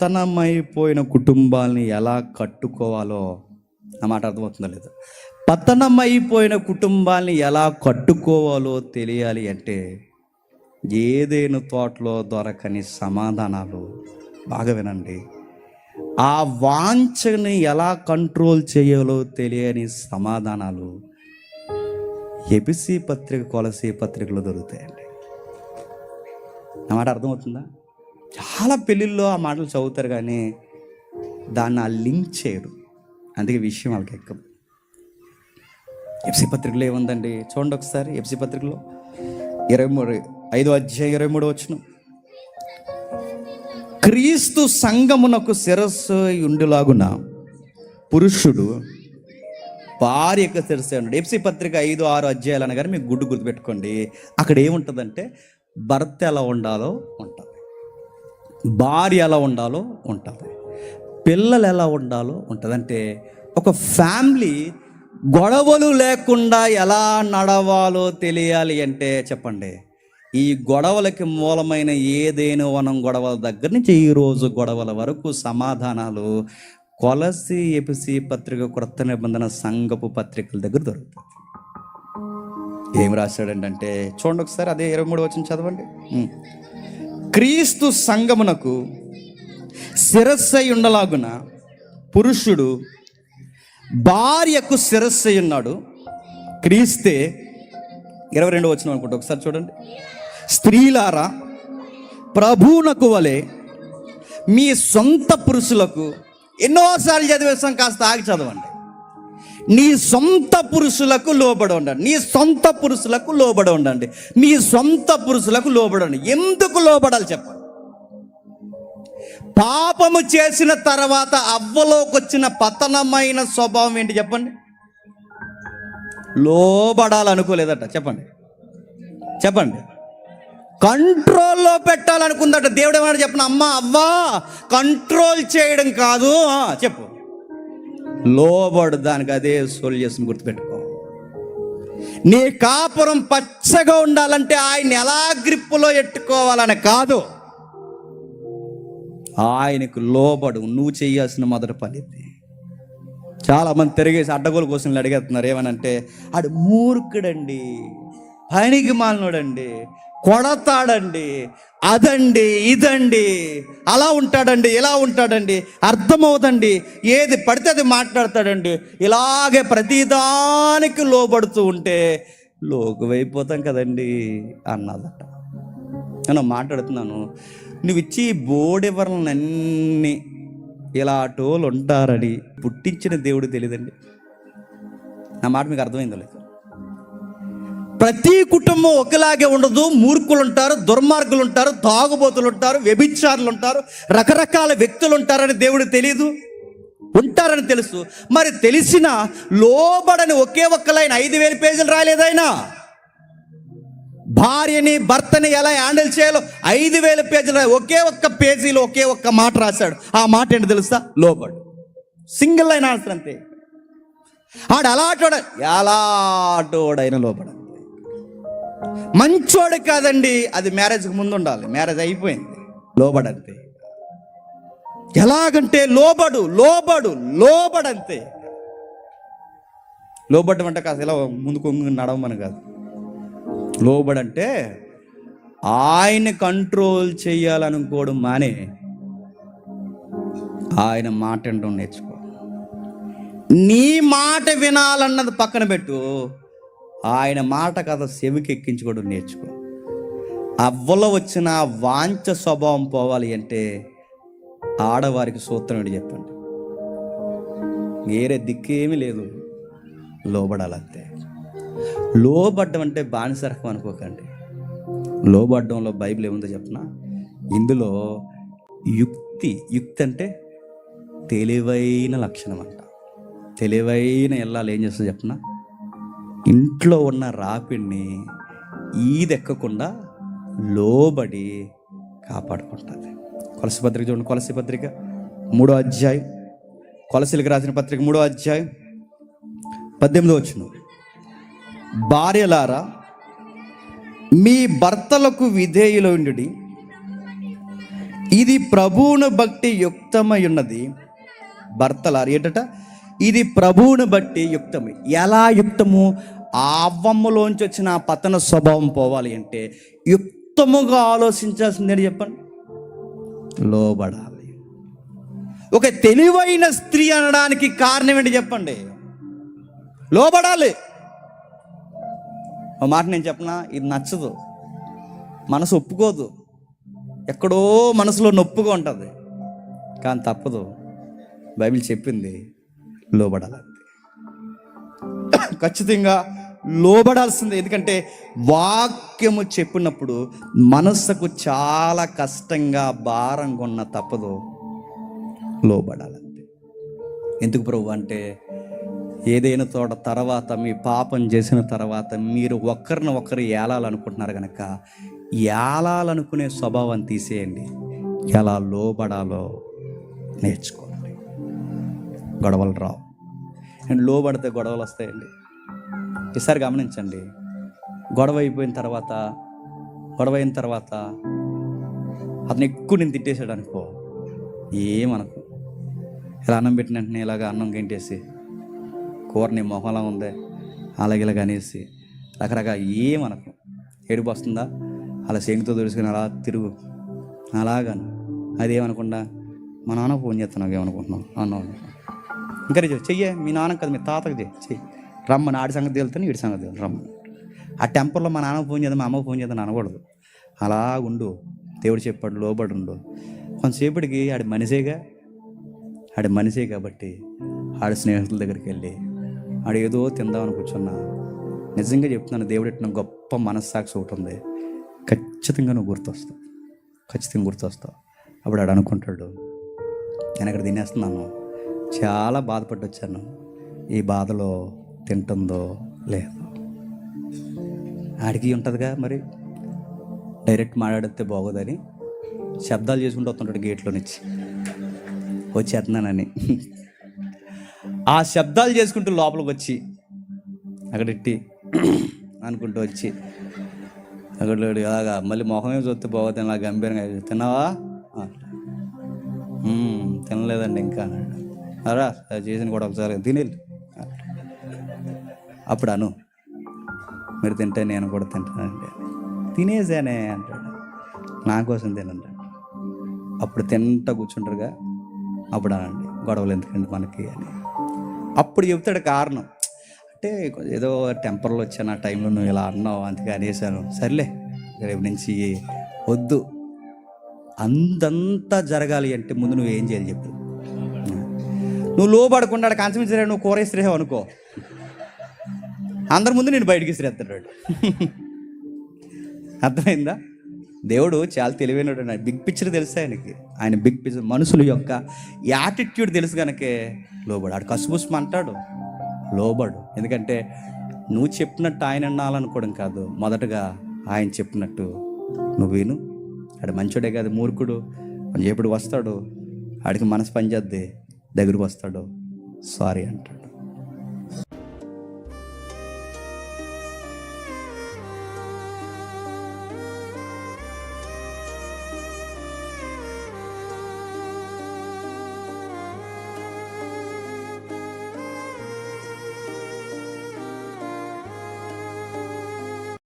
పతనమైపోయిన కుటుంబాలని ఎలా కట్టుకోవాలో ఆ మాట అర్థమవుతుందో లేదు. పతనమైపోయిన కుటుంబాన్ని ఎలా కట్టుకోవాలో తెలియాలి అంటే ఏదైనా తోటలో దొరకని సమాధానాలు బాగా వినండి. ఆ వాంఛని ఎలా కంట్రోల్ చేయాలో తెలియని సమాధానాలు ఎబిసి పత్రిక కొలసి పత్రికలో దొరుకుతాయండి. నా మాట అర్థమవుతుందా? చాలా పెళ్ళిళ్ళలో ఆ మాటలు చదువుతారు కానీ దాన్ని ఆ లింక్ చేయరు. అందుకే విషయం వాళ్ళకి ఎక్కం. ఎఫ్సి పత్రికలో ఏముందండి? చూడండి ఒకసారి ఎఫ్సి పత్రికలో. ఇరవై మూడు ఐదో అధ్యాయం ఇరవై మూడు వచ్చిన క్రీస్తు సంగమునకు శిరస్సు ఉండులాగున పురుషుడు భార్యకు శిరస్సు ఉన్నాడు ఎఫ్సి పత్రిక ఐదు ఆరు అధ్యాయాలు అనగానే మీకు గుడ్డు గుర్తుపెట్టుకోండి. అక్కడ ఏముంటుందంటే భర్త ఎలా ఉండాలో ఉంటుంది. భార్య ఎలా ఉండాలో ఉంటుంది. పిల్లలు ఎలా ఉండాలో ఉంటుంది. అంటే ఒక ఫ్యామిలీ గొడవలు లేకుండా ఎలా నడవాలో తెలియాలి అంటే చెప్పండి. ఈ గొడవలకి మూలమైన ఏదైనా వనం గొడవల దగ్గర నుంచి ఈ రోజు గొడవల వరకు సమాధానాలు కొలసి ఎపిసి పత్రిక క్రొత్త నిబంధన సంఘపు పత్రికల దగ్గర దొరుకుతుంది ఏం రాశాడండి అంటే చూడండి ఒకసారి అదే ఇరవై మూడు వచ్చిన చదవండి. క్రీస్తు సంగమునకు శిరస్సై ఉండలాగున పురుషుడు భార్యకు శిరస్సై ఉన్నాడు. క్రీస్తే ఇరవై రెండు వచ్చిన అనుకుంటా ఒకసారి చూడండి. స్త్రీలారా ప్రభువునకు వలె మీ సొంత పురుషులకు ఎన్నోసార్లు చదివేస్తాం కాస్త ఆగి చదవండి. నీ సొంత పురుషులకు లోబడి ఉండండి. నీ సొంత పురుషులకు లోబడి ఉండండి. మీ సొంత పురుషులకు లోబడండి ఎందుకు లోబడాలి చెప్పండి. పాపము చేసిన తర్వాత అవ్వలోకి వచ్చిన పతనమైన స్వభావం ఏంటి చెప్పండి. లోబడాలనుకోలేదట చెప్పండి. చెప్పండి. కంట్రోల్లో పెట్టాలనుకుందట. దేవుడు ఏమన్నా చెప్పిన అమ్మ అవ్వా కంట్రోల్ చేయడం కాదు. చెప్పు. లోబడు దానికి అదే సొల్యూషన్ గుర్తుపెట్టుకో. నీ కాపురం పచ్చగా ఉండాలంటే ఆయన ఎలా గ్రిప్పులో ఎట్టుకోవాలని కాదు. ఆయనకు లోబడు నువ్వు చేయాల్సిన మొదటి పని ఇది. తిరిగేసి అడ్డగోలు కోసం అడిగేస్తున్నారు ఏమనంటే ఆడు మూర్ఖుడండి పనికి మాలినోడండి కొడతాడండి. అదండి ఇదండి. అలా ఉంటాడండి ఇలా ఉంటాడండి. అర్థమవుదండి. ఏది పడితే అది మాట్లాడతాడండి. ఇలాగే ప్రతిదానికి లోబడుతూ ఉంటే లోకువైపోతాం కదండి అన్నదట. నేను మాట్లాడుతున్నాను. నువ్వు ఇచ్చి బోడెవరలన్నీ ఇలా టోలు ఉంటారని పుట్టించిన దేవుడు తెలియదండి. నా మాట మీకు అర్థమైందో లేదు? ప్రతి కుటుంబం ఒకలాగే ఉండదు. మూర్ఖులు ఉంటారు దుర్మార్గులు ఉంటారు తాగుబోతులు ఉంటారు వ్యభిచారులు ఉంటారు రకరకాల వ్యక్తులు ఉంటారని దేవుడు తెలియదు ఉంటారని తెలుసు. మరి తెలిసిన లోబడని ఒకే ఒక్క లైన్ ఐదు వేల పేజీలు రాలేదైనా భార్యని భర్తని ఎలా హ్యాండిల్ చేయాలో ఐదు వేల పేజీలు ఒకే ఒక్క పేజీలో ఒకే ఒక్క మాట రాశాడు. ఆ మాట ఏంటి తెలుసా? లోబడు. సింగిల్ లైన్ ఆన్సర్ అంతే. ఆడు అలాటోడ ఎలాటోడైన లోబడు మంచోడు కాదండి అది మ్యారేజ్కి ముందు ఉండాలి. మ్యారేజ్ అయిపోయింది. లోబడంతే. ఎలాగంటే లోబడు లోబడు లోబడంతే. లోబడ్డం అంటే కాస్త ఇలా ముందుకు నడవమని కాదు. లోబడంటే ఆయన కంట్రోల్ చేయాలనుకోవడం మానే. ఆయన మాట వినడం నేర్చుకో. నీ మాట వినాలన్నది పక్కన పెట్టు. ఆయన మాట కథ చెవికెక్కించుకోవడం నేర్చుకో. అవ్వలో వచ్చిన వాంఛ స్వభావం పోవాలి అంటే ఆడవారికి సూత్రం అని చెప్పండి. వేరే దిక్కేమీ లేదు. లోబడాలంతే. లోబడ్డం అంటే బానిసరకం అనుకోకండి. లోబడ్డంలో బైబిల్ ఏముందో చెప్పిన ఇందులో యుక్తి యుక్తి అంటే తెలివైన లక్షణం అంట. తెలివైన ఎల్లాలు ఏం చేస్తుందో చెప్పనా ఇంట్లో ఉన్న రాపిడిని ఈదెక్కకుండా లోబడి కాపాడుకుంటుంది. కొలసి పత్రిక చూడండి కొలసి పత్రిక. మూడో అధ్యాయం. కొలసిలకు రాసిన పత్రిక మూడో అధ్యాయం. పద్దెనిమిదో వచ్చిన భార్యలారా మీ భర్తలకు విధేయులయుండుడి. ఇది ప్రభువును భక్తి యుక్తమై ఉన్నది. భర్తలారు ఏంటట? ఇది ప్రభువును బట్టి యుక్తము. ఎలా యుక్తము? ఆ అవ్వమ్మలోంచి వచ్చిన ఆ పతన స్వభావం పోవాలి అంటే యుక్తముగా ఆలోచించాల్సిందని చెప్పండి? లోబడాలి. ఒక తెలివైన స్త్రీ అనడానికి కారణం ఏంటి చెప్పండి? లోబడాలి. ఓ మాట నేను చెప్పనా? ఇది నచ్చదు. మనసు ఒప్పుకోదు. ఎక్కడో మనసులో నొప్పుగా ఉంటుంది. కానీ తప్పదు. బైబిల్ చెప్పింది లోబడాలి ఖచ్చితంగా లోబడాల్సిందే. ఎందుకంటే వాక్యము చెప్పినప్పుడు మనస్సుకు చాలా కష్టంగా భారంగా ఉన్న తప్పదు లోబడాలంతే ఎందుకు ప్రభు అంటే ఏదైనా తోట తర్వాత మీ పాపం చేసిన తర్వాత మీరు ఒకరిని ఒకరు ఏలాలనుకుంటున్నారు కనుక ఏలాలనుకునే స్వభావం తీసేయండి. ఎలా లోబడాలో నేర్చుకో గొడవలు రావు. అండ్ లోబడితే గొడవలు వస్తాయండి. ఈసారి గమనించండి. గొడవ అయిపోయిన తర్వాత గొడవ అయిన తర్వాత అతను ఎక్కువ నేను తిట్టేశాడు అనుకో ఏమనకు? ఇలా అన్నం పెట్టిన వెంటనే ఇలాగ అన్నం గింటేసి కూర నీ మొహంలా ఉంది అలాగే ఇలాగ అనేసి రకరకాల ఏమనకు? ఏడుపు వస్తుందా? అలా సేంగుతో తెలుసుకుని అలా తిరుగు. అలాగను అదేమనకుండా మా నాన్న ఫోన్ చేస్తున్నావు ఏమనుకుంటున్నావు? అన్నావు ఇంకా చెయ్యి చెయ్యే మీ నాన్న కదా మీ తాతకు చెయ్యి చెయ్యి. రమ్మని ఆడి సంగతి తెలుతాను వీడి సంగతి తెలుతాను రమ్మని. ఆ టెంపర్లో మా నాన్న ఫోన్ చేద్దాం మా అమ్మ ఫోన్ చేద్దాం అనకూడదు. అలా ఉండు దేవుడు చెప్పాడు లోబడి ఉండు. కొంతసేపటికి ఆడి మనిషేగా ఆడి మనిషే కాబట్టి ఆడి స్నేహితుల దగ్గరికి వెళ్ళి ఆడు ఏదో తిందామని కూర్చున్నా. నిజంగా చెప్తున్నాను దేవుడు ఎట్టిన గొప్ప మనస్సాక్షి ఒకటి ఉంది. ఖచ్చితంగా నువ్వు గుర్తొస్తావు. ఖచ్చితంగా గుర్తొస్తావు. అప్పుడు ఆడు అనుకుంటాడు నేను అక్కడ తినేస్తున్నాను. చాలా బాధపడి వచ్చాను ఈ బాధలో తింటుందో లేదో. ఆడికి ఉంటుందిగా మరి? డైరెక్ట్ మాట్లాడితే బాగోదని శబ్దాలు చేసుకుంటూ వస్తుంటాడు గేట్లో నుంచి వచ్చేస్తున్నానని. ఆ శబ్దాలు చేసుకుంటూ లోపలికి వచ్చి అక్కడెట్టి అనుకుంటూ వచ్చి అక్కడ అలాగా మళ్ళీ మొహమే చూస్తే బాగోతుంది ఇలా గంభీరంగా తిన్నావా? తినలేదండి ఇంకా అన్నాడు. అరా అది చేసిన కూడా ఒకసారి తినేళ్ళు అప్పుడు అను మీరు తింటే నేను కూడా తింటానండి తినేసానే అంటాడు. నా కోసం తినంటాడు. అప్పుడు తింటా కూర్చుంటారుగా అప్పుడు అనండి గొడవలు ఎందుకండి మనకి అని. అప్పుడు చెప్తాడు కారణం. అంటే ఏదో టెంపర్లో వచ్చాను ఆ టైంలో నువ్వు ఇలా అన్నావు అందుకే అనేసాను సర్లే రేపు నుంచి వద్దు. అంతంతా జరగాలి అంటే ముందు నువ్వు ఏం చేయాలి చెప్పు. నువ్వు లోపడకుండా కాన్సమించలే నువ్వు కూర ఇస్త్రేసావు అనుకో. అందరి ముందు నేను బయటికి ఇసిరేస్తాడు అర్థమైందా? దేవుడు చాలా తెలివైనడు ఆయన. బిగ్ పిక్చర్ తెలుసు ఆయనకి? ఆయన బిగ్ పిక్చర్ మనుషుల యొక్క యాటిట్యూడ్ తెలుసు కనుకే లోబడు. ఆడు కసుబుస్మ అంటాడు. లోబడు. ఎందుకంటే నువ్వు చెప్పినట్టు ఆయన అనాలనుకోవడం కాదు. మొదటగా ఆయన చెప్పినట్టు నువ్వు విను. ఆడు మంచోడే కాదు మూర్ఖుడు. ఎప్పుడు వస్తాడు. ఆడికి మనసు పనిచేద్ది దగ్గరకు వస్తాడు. సారీ అంటాడు.